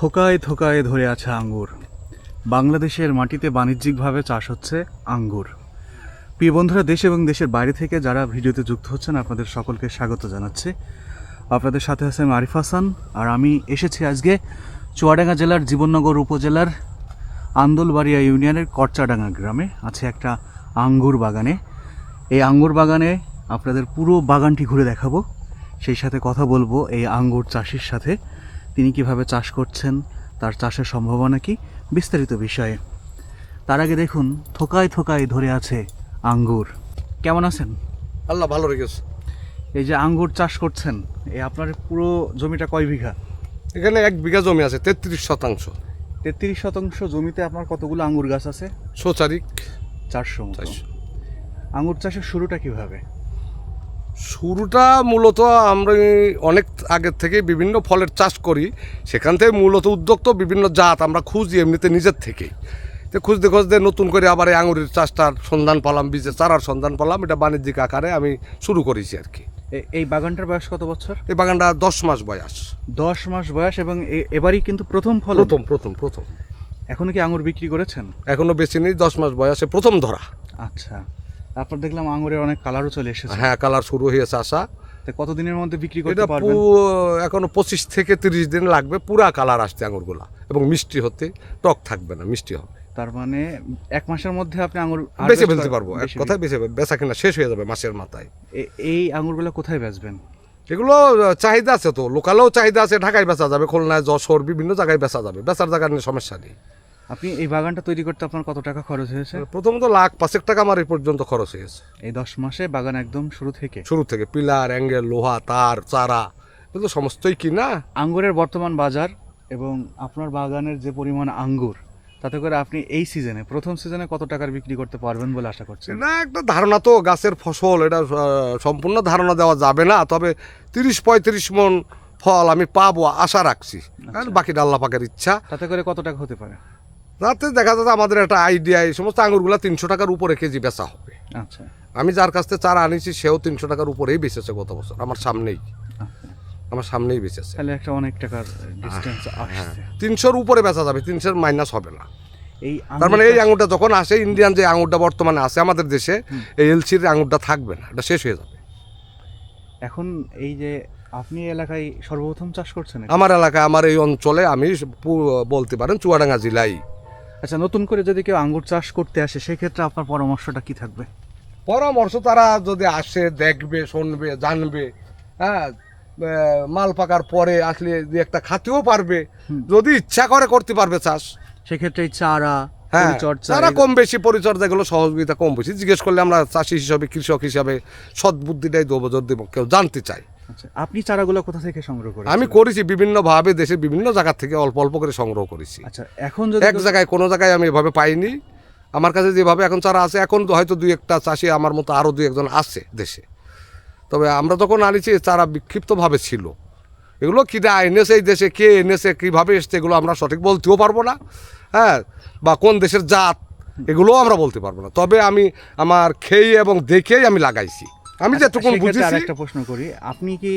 থোকায় থোকায় ধরে আছে আঙ্গুর। বাংলাদেশের মাটিতে বাণিজ্যিকভাবে চাষ হচ্ছে আঙ্গুর। প্রিয় বন্ধুরা, দেশ এবং দেশের বাইরে থেকে যারা ভিডিওতে যুক্ত হচ্ছেন, আপনাদের সকলকে স্বাগত জানাচ্ছি। আপনাদের সাথে আছে আমি আরিফ হাসান, আর আমি এসেছি আজকে চুয়াডাঙ্গা জেলার জীবননগর উপজেলার আন্দোলবাড়িয়া ইউনিয়নের করচাডাঙ্গা গ্রামে আছে একটা আঙ্গুর বাগানে। এই আঙ্গুর বাগানে আপনাদের পুরো বাগানটি ঘুরে দেখাবো। সেই সাথে কথা বলব এই আঙ্গুর চাষির সাথে। তিনি কীভাবে চাষ করছেন তার চাষের সম্ভাবনা কি বিস্তারিত বিষয়ে। তার আগে দেখুন থোকায় থোকায় ধরে আছে আঙ্গুর। কেমন আছেন? আল্লাহ ভালো রেখেছে। এই যে আঙ্গুর চাষ করছেন এই আপনার পুরো জমিটা কয় বিঘা? এখানে এক বিঘা জমি আছে তেত্রিশ শতাংশ। তেত্রিশ শতাংশ জমিতে আপনার কতগুলো আঙ্গুর গাছ আছে? সোচারিক চারশো চারশো। আঙ্গুর চাষের শুরুটা কীভাবে? শুরুটা মূলত আমরা অনেক আগের থেকে বিভিন্ন ফলের চাষ করি। সেখান থেকে মূলত উদ্যোক্ত বিভিন্ন জাত আমরা খুঁজি এমনিতে নিজের থেকেই। তো খুঁজতে খুঁজতে নতুন করে আবার এই আঙুরের চাষটার সন্ধান পেলাম বীজের চারার সন্ধান পেলাম। এটা বাণিজ্যিক আকারে আমি শুরু করেছি আর কি। এই বাগানটার বয়স কত বছর? এই বাগানটা দশ মাস বয়স। দশ মাস বয়স এবং এবারই কিন্তু প্রথম ফল প্রথম প্রথম প্রথম। এখনও কি আঙুর বিক্রি করেছেন? এখনও বেশি নেই দশ মাস বয়সে প্রথম ধরা। আচ্ছা। তারপর দেখলাম আঙ্গুরের অনেক কালারও চলে এসেছে। হ্যাঁ কালার শুরু হয়েছে আসা কতদিনের মধ্যে বিক্রি করতে পারবেন? এখনও পঁচিশ থেকে তিরিশ দিন লাগবে পুরা কালার আসতে আঙুরগুলা। এবং মিষ্টি হতে টক থাকবে না মিষ্টি হবে। তার মানে এক মাসের মধ্যে আপনি আঙ্গুর বেঁচে ফেলতে পারব এক কথায় বেঁচে বেচা কিনা শেষ হয়ে যাবে মাসের মাথায়। এই আঙ্গুরগুলো কোথায় বেচবেন? এগুলো চাহিদা আছে তো লোকালেও চাহিদা আছে ঢাকায় বেচা যাবে খুলনায় যশোর বিভিন্ন জায়গায় বেচা যাবে। বেচার জায়গা নিয়ে সমস্যা নেই। আপনি এই বাগানটা তৈরি করতে আপনার কত টাকা খরচ হয়েছে? প্রথমত লাখ পাঁচেক টাকা আমার এই পর্যন্ত খরচ হয়েছে। এই দশ মাসে বাগান একদম শুরু থেকে? শুরু থেকে পিলার অ্যাঙ্গেল লোহা তার চারা এগুলো সমস্তই কিনা আঙ্গুরের বর্তমান বাজার এবং আপনার বাগানের যে পরিমাণ আঙ্গুর তাতে করে আপনি এই সিজনে প্রথম সিজনে কত টাকার বিক্রি করতে পারবেন বলে আশা করছেন? না একটা ধারণা তো গাছের ফসল এটা সম্পূর্ণ ধারণা দেওয়া যাবে না তবে তিরিশ পঁয়ত্রিশ মন ফল আমি পাবো আশা রাখছি। আর বাকিটা আল্লাহ পাকের ইচ্ছা। তাতে করে কত টাকা হতে পারে? রাতে দেখা যাচ্ছে আমাদের একটা আইডিয়া এই সমস্ত আঙুরগুলো তিনশো টাকার উপরে কেজি বেচা হবে। আচ্ছা। আমি যার কাছ থেকে চারা আনিছি সেও তিনশো টাকার উপরেই বেচেছে গত বছর আমার সামনেই। আচ্ছা। আমার সামনেই বেচেছে। তাহলে একটা অনেক টাকার ডিস্টেন্স হ্যাঁ আসছে। তিনশোর উপরে বেচা যাবে তিনশোর মাইনাস হবে না। এই তার মানে এই আঙুরটা যখন আসে ইন্ডিয়ান যে আঙুরটা বর্তমানে আছে আমাদের দেশে এই এলসির আঙুরটা থাকবে না এটা শেষ হয়ে যাবে। এখন এই যে আপনি এলাকায় সর্বপ্রথম চাষ করছেন আমার এলাকায় আমার এই অঞ্চলে আমি বলতে পারেন চুয়াডাঙ্গা জেলাই আচ্ছা নতুন করে যদি কেউ আঙ্গুর চাষ করতে আসে সেক্ষেত্রে আপনার পরামর্শটা কি থাকবে? পরামর্শ তারা যদি আসে দেখবে শুনবে জানবে হ্যাঁ মাল পাকার পরে আসলে দু একটা খাতেও পারবে। যদি ইচ্ছা করে করতে পারবে চাষ। সেক্ষেত্রে চারা হ্যাঁ তারা কম বেশি পরিচর্যা এগুলো সহযোগিতা কম বেশি। জিজ্ঞেস করলে আমরা চাষি হিসাবে কৃষক হিসাবে সদ্বুদ্ধিটাই দেবো যদি কেউ জানতে চাই আচ্ছা আপনি চারাগুলো কোথা থেকে সংগ্রহ করেন আমি করেছি বিভিন্নভাবে দেশে বিভিন্ন জায়গা থেকে অল্প অল্প করে সংগ্রহ করেছি। আচ্ছা এখন যদি এক জায়গায় কোনো জায়গায় আমি এভাবে পাইনি। আমার কাছে যেভাবে এখন চারা আছে এখন তো হয়তো দুই একটা চাষি আমার মতো আরও দুই একজন আছে দেশে। তবে আমরা যখন আনিছি চারা বিক্ষিপ্তভাবে ছিল। এগুলো কিনা এনেছে এই দেশে কে এনেছে কীভাবে এসছে এগুলো আমরা সঠিক বলতেও পারব না। হ্যাঁ বা কোন দেশের জাত এগুলোও আমরা বলতে পারব না। তবে আমি আমার খেয়ে এবং দেখেই আমি লাগাইছি। আমি যে যেটুকুন সেক্ষেত্রে বুঝেছি আরেকটা প্রশ্ন করি। আপনি কি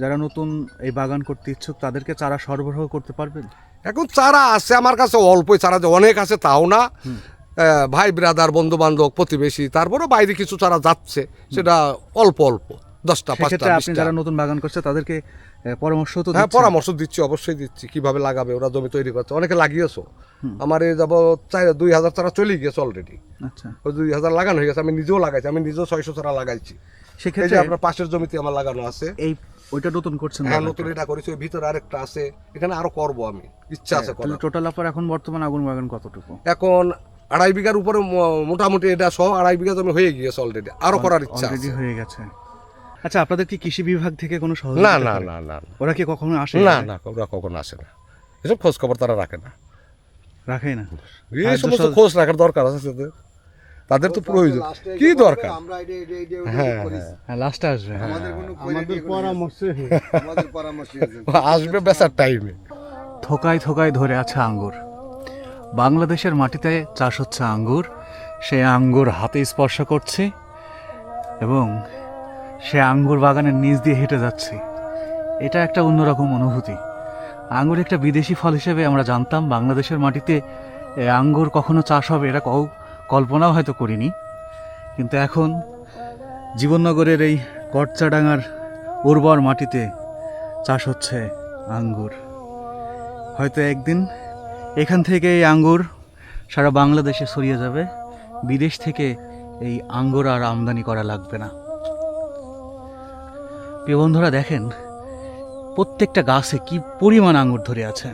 যারা নতুন এই বাগান করতে ইচ্ছুক তাদেরকে চারা সরবরাহ করতে পারবেন? এখন চারা আছে আমার কাছে অল্পই চারা যে অনেক আছে তাও না। ভাই ব্রাদার বন্ধু বান্ধব প্রতিবেশী তারপরে বাইরে কিছু চারা যাচ্ছে সেটা অল্প অল্প দশটা পাঁচটা আপনি যারা নতুন বাগান করছে তাদেরকে পরামর্শ তো হ্যাঁ পরামর্শ দিচ্ছি অবশ্যই দিচ্ছি কীভাবে লাগাবে ওরা জমি তৈরি করছে। অনেকে লাগিয়েছো। আমার এই যাব চাই দুই হাজার চারা চলে গেছে অলরেডি আচ্ছা। ওই দুই হাজার লাগানো হয়ে গেছে আমি নিজেও লাগাইছি আমি নিজেও ছয়শো চারা লাগাইছি। সেক্ষেত্রে আপনার পাশের জমিতে আমার লাগানো আছে। এই ওইটা নতুন করছেন হ্যাঁ নতুন এটা করেছি ওই ভিতরে আরেকটা আছে এখানে আরও করব আমি ইচ্ছা আছে করার। টোটাল আপনার এখন বর্তমান আগুন বাগান কতটুকু? এখন আড়াই বিঘার উপরে মোটামুটি এটা সহ আড়াই বিঘা জমি হয়ে গিয়েছে অলরেডি আরও করার ইচ্ছা হয়ে গেছে। আচ্ছা আপনাদের কি কৃষি বিভাগ থেকে কোনো সহযোগিতা না? না না না। ওরা কি কখনো আসে না না ওরা কখনো আসে না। এসব খোঁজ খবর তারা রাখে না। রাখেই না। এই সমস্ত খোঁজ রাখার দরকার আছে তাদের। তাদের তো প্রয়োজন। কি দরকার? এটা হ্যাঁ হ্যাঁ। লাস্টে আসবে। হ্যাঁ। আমাদের কোনো পরামর্শ আমাদের পরামর্শ আসবে বেচার টাইমে থোকায় থোকায় ধরে আছে আঙ্গুর। বাংলাদেশের মাটিতে চাষ হচ্ছে আঙ্গুর। সে আঙ্গুর হাতে স্পর্শ করছে এবং সে আঙ্গুর বাগানের নিচ দিয়ে হেঁটে যাচ্ছে। এটা একটা অন্যরকম অনুভূতি। আঙ্গুর একটা বিদেশি ফল হিসেবে আমরা জানতাম, বাংলাদেশের মাটিতে আঙ্গুর কখনো চাষ হবে এটা কল্পনাও হয়তো করিনি। কিন্তু এখন জীবননগরের এই কচ্চাডাঙ্গার উর্বর মাটিতে চাষ হচ্ছে আঙ্গুর। হয়তো একদিন এখান থেকে এই আঙ্গুর সারা বাংলাদেশে ছড়িয়ে যাবে। বিদেশ থেকে এই আঙ্গুর আর আমদানি করা লাগবে না। প্রিয় বন্ধুরা দেখেন প্রত্যেকটা গাছে কি পরিমাণ আঙুর ধরে আছে।